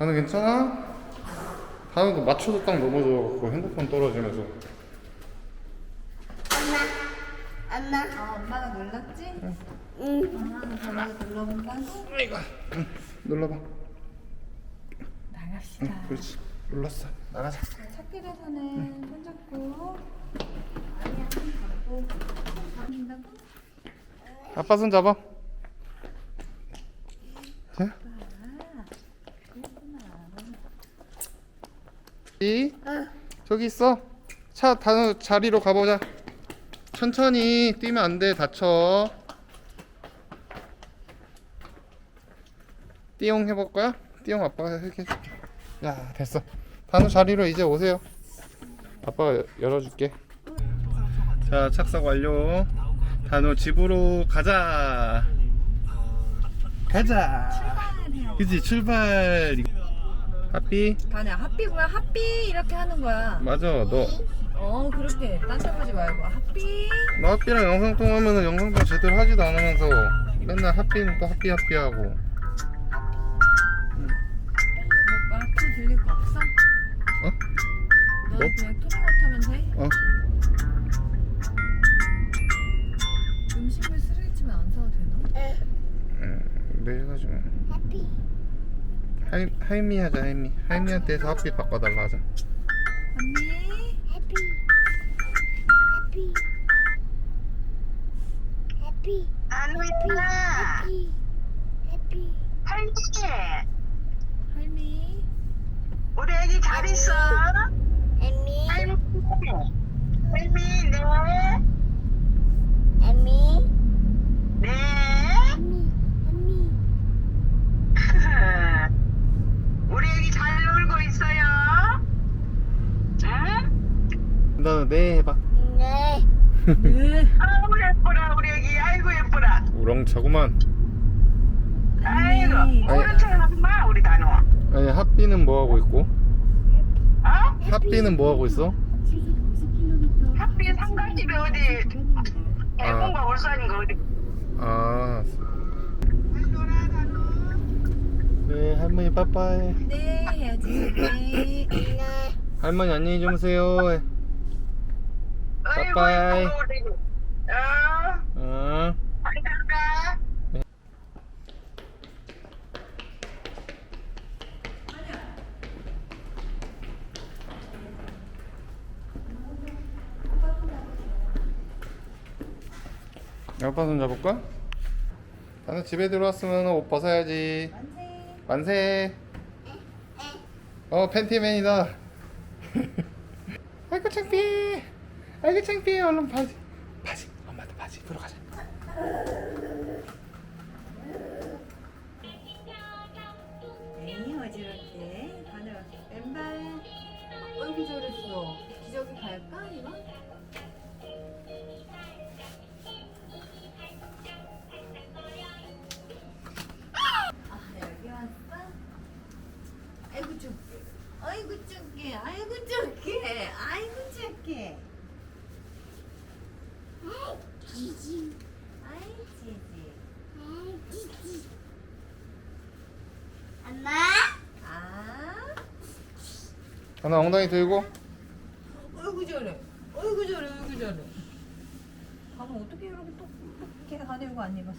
다는 괜찮아? 다는도 맞춰서 딱 넘어져갖고 핸드폰 떨어지면서. 엄마, 엄마, 아 엄마가 놀랐지? 응. 아 저녁에 눌러본다. 이거 응, 눌러봐. 나갑시다. 그렇지. 눌렀어. 나가자. 찾길에서는 손잡고. 아니야 손 잡고. 손 잡는다고? 아빠 손 잡아 자 아 그렇구나 이 응. 저기 있어. 차 다른 자리로 가보자. 천천히 뛰면 안 돼. 다쳐. 띠용 해볼 거야? 띠용 아빠가 이렇게 해줄게. 야 됐어. 단우 자리로 이제 오세요. 아빠가 여- 열어줄게. 자 착석 완료. 단우 집으로 가자. 가자. 그지 출발 하삐 다냐 핫삐구야 핫삐 이렇게 하는 거야 맞아 너 어 그렇게 딴짓하지 말고 핫삐 너 하삐랑 영상 통화하면은 영상통 제대로 하지도 않으면서 맨날 하삐는 또 하삐 하삐 하고 뭐 말투 들릴 거 없어? 어? 너는 뭐? 그냥 토닝아웃 하면 돼? 어? 음식물 쓰레기집에 안 사도 되나? 음, 네 해가지고 해피, 하이, 하이미 하자 하이미. 하이미한테 해서 하삐 바꿔달라 하자. 언니 해피, 해피, 해피, 안우야 해피, 해피, 할미 할미. 우리 애기 잘 있어? 에미, 할미. 할미 네. 에미, 네. 에미, 에미, 애기 잘 놀고 있어요. 응? 너는 네 해봐. 네, 네 아우 예뻐라 우리 애기. 아이고 예뻐라 우렁차구만. 아이고 아니. 오른쪽 엄마 우리 단호. 아니 하삐는 뭐하고 있고? 어? 하삐는 뭐하고 있어? 하필 상가집에 어디? 애공과 울산인가 어디? 아 네, 할머니 빠빠이. 네 해야지. 네. 네, 할머니 안녕히 주무세요. 빠빠이. 어? 간다 아빠 손 잡을까? 나는 집에 들어왔으면 옷 벗어야지 만세. 어 팬티맨이다. 아이고 창피해. 아이고 창피해. 얼른 바지 하나 엉덩이 들고 어이구 잘해 어이구 잘해 어이구 잘해 방금 어떻게 이렇게 똑똑하게 다니고 안 입었어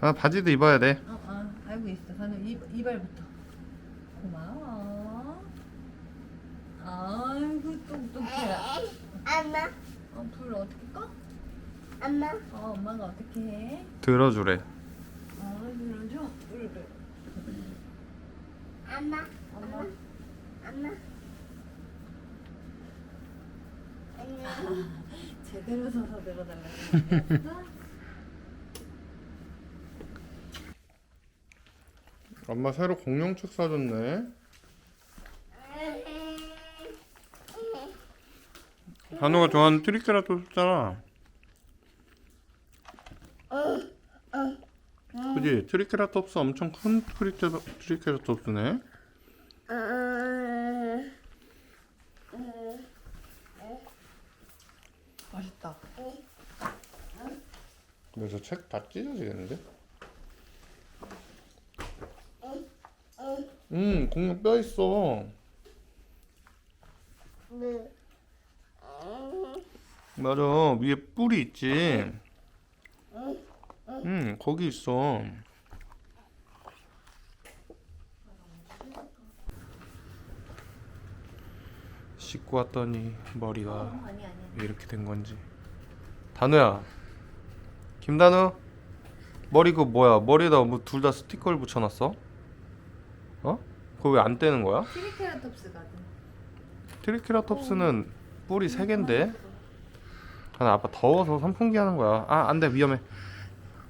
아 바지도 입어야 돼 어, 어, 알고 있어. 나는 이, 이발부터. 고마워. 아이고 똑똑해. 엄마, 어, 불 어떻게 꺼? 엄마, 어, 엄마가 어떻게 해? 들어주래 어, 눌러줘. 불을. 엄마, 엄마. 엄마. 안녕. 제대로 서서 들어달라고. 했어? 엄마 새로 공룡책 사줬네 단우가 좋아하는 트리케라톱스잖아 그지? 트리케라톱스 엄청 큰 트리케라, 트리케라톱스네 맛있다. 근데 저 책 다 찢어지겠는데? 음 공룡 뼈 있어 네. 맞아 위에 뿔이 있지 음 거기 있어 씻고 왔더니 머리가 아니. 왜 이렇게 된 건지 단우야 김단우 머리 그 뭐야 머리에다 뭐 둘 다 스티커를 붙여놨어? 어? 그거 왜 안 떼는 거야? 트리케라톱스거든. 트리케라톱스는 뿔이 세 개인데 단우 아빠 더워서 선풍기 하는 거야 아 안 돼 위험해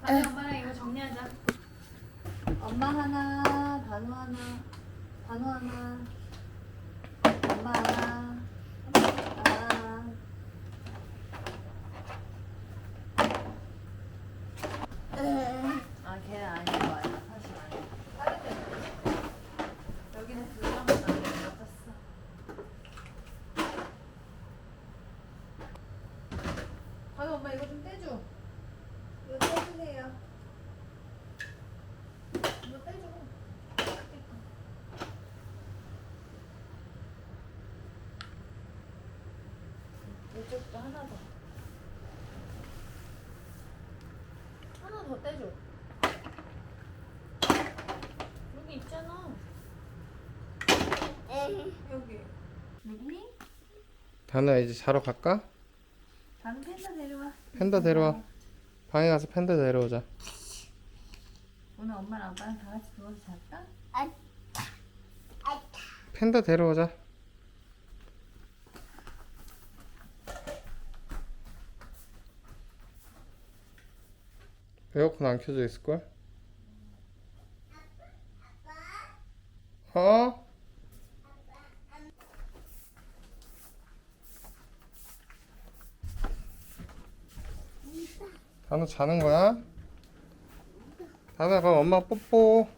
엄마랑 이거 정리하자. 엄마 하나, 단우 하나, 단우 하나, 엄마 하나. 아 걔는 아닌 거야. 사실 아니야. 다른 데는 여기는 두 장은 안 맞았어. 단우 엄마 이거 좀 떼줘. 이거 떼주세요. 이거 떼줘. 이쪽도 하나 더. 하나 더 떼줘. 여기 있잖아. 여기. 밀리? 단우야 이제 자러 갈까? 다른 펜다 데려와. 팬더 데려와 방에 가서 팬더 데려오자 오늘 엄마랑 아빠랑 다 같이 누워서 잘까? 팬더 데려오자 에어컨 안 켜져 있을걸? 어? 단우 자는 거야? 단우야 그럼 엄마 뽀뽀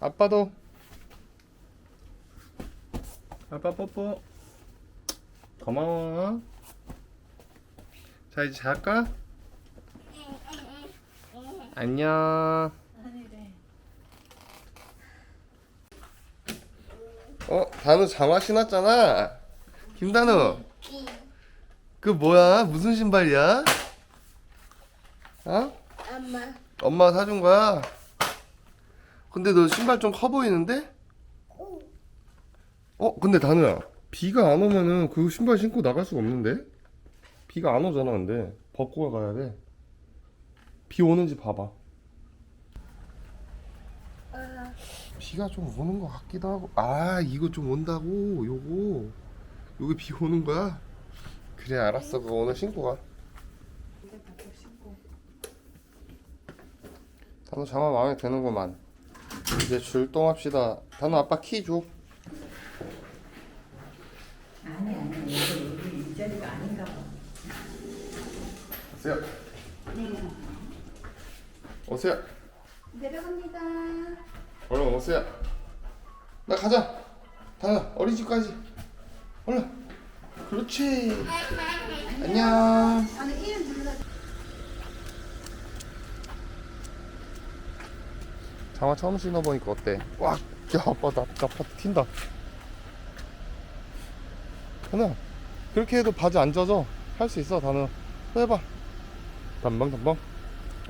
아빠도 아빠 뽀뽀 고마워 자 이제 잘까? 안녕. 어 단우 장화 신었잖아 김단우 그 뭐야 무슨 신발이야? 어? 엄마. 엄마가 사준 거야? 근데 너 신발 좀 커 보이는데? 어 근데 단우야 비가 안 오면은 그 신발 신고 나갈 수가 없는데? 비가 안 오잖아 근데. 벗고 가야 돼 비 오는지 봐봐. 비가 좀 오는 것 같기도 하고. 아 이거 좀 온다고 요거. 요게 비 오는 거야? 그래 알았어. 그거 오늘 신고 가. 단우 장화 마음에 드는구만. 이제 출동합시다. 단우 아빠 키 줘. 아니 아니 여기 이 자리가 아닌가 봐. 오세요. 오세요. 내려갑니다. 얼른 오세요. 나 가자. 단우 어린이집까지. 얼른. 그렇지. 안녕. 아니 이름 불러. 장화 처음 신어보니까 어때? 와, 야 아빠 나, 나 파, 튄다. 하나 그렇게 해도 바지 안 젖어. 할 수 있어 또 해봐 단방 단방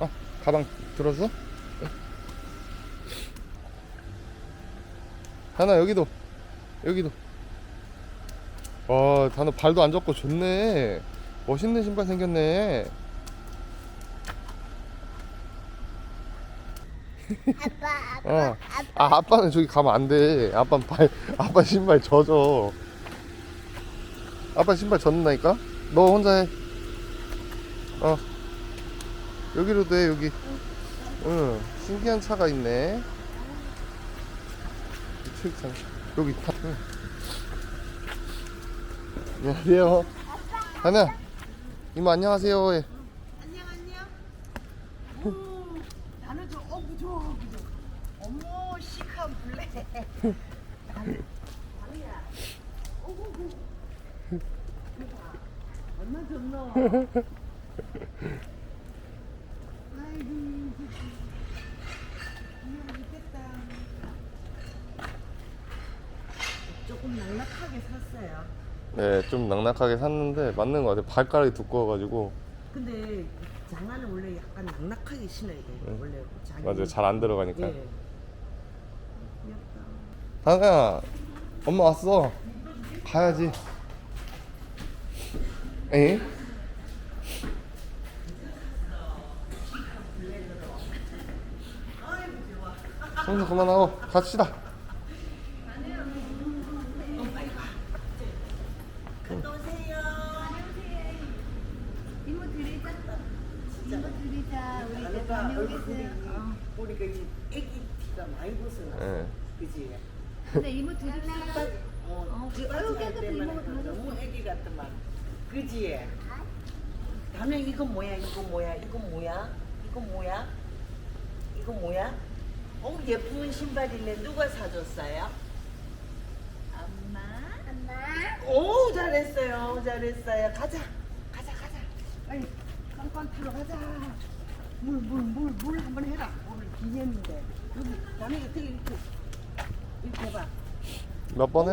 아 가방 들어줘 하나 여기도 여기도 와 단우 발도 안 젖고 좋네 멋있는 신발 생겼네 아빠, 아빠. 어. 아 아빠는 저기 가면 안 돼. 아빠 발 아빠 신발 젖어. 아빠 신발 젖는다니까? 너 혼자 해. 어. 여기로 돼 여기. 응. 신기한 차가 있네. 출장. 여기 타. 응. 안녕하세요. 하나. 이모 안녕하세요. 해. 나는 저 어구 저 어구 저. 어머 시크한 블랙. 얼마 줬노? 네, 좀 낙낙하게 샀는데 맞는 것 같아요. 발가락이 두꺼워가지고 근데 장화는 원래 약간 넉넉하게 신어야 돼요. 네. 원래 장이. 맞아요. 잘 안 들어가니까. 예. 귀엽다. 다나야, 엄마 왔어. 가야지. 에? 청소 그만하고 갑시다. 이모 드리자. 이모 드리자. 우리 이제 다녀오겠어요. 어. 우리가 이 애기 티가 많이 벗어나. 예. 그지? 근데 이모 드릴까? 어, 어, 그 아유, 아직 할 깨끗해. 때만 이모가 다 줬어. 너무 애기 같더만. 그지? 다음에 이거 뭐야? 이거 뭐야? 이거 뭐야? 이거 뭐야? 어 예쁜 신발이네. 누가 사줬어요? 엄마. 엄마. 오 잘했어요. 잘했어요. 가자. 가자 가자. 빨리 깜깜 타러 가자. 물 물 물 물 한번 해라. 오늘 기념인데. 여기 남의 어떻게 이렇게 이렇게 해봐. 몇번 해?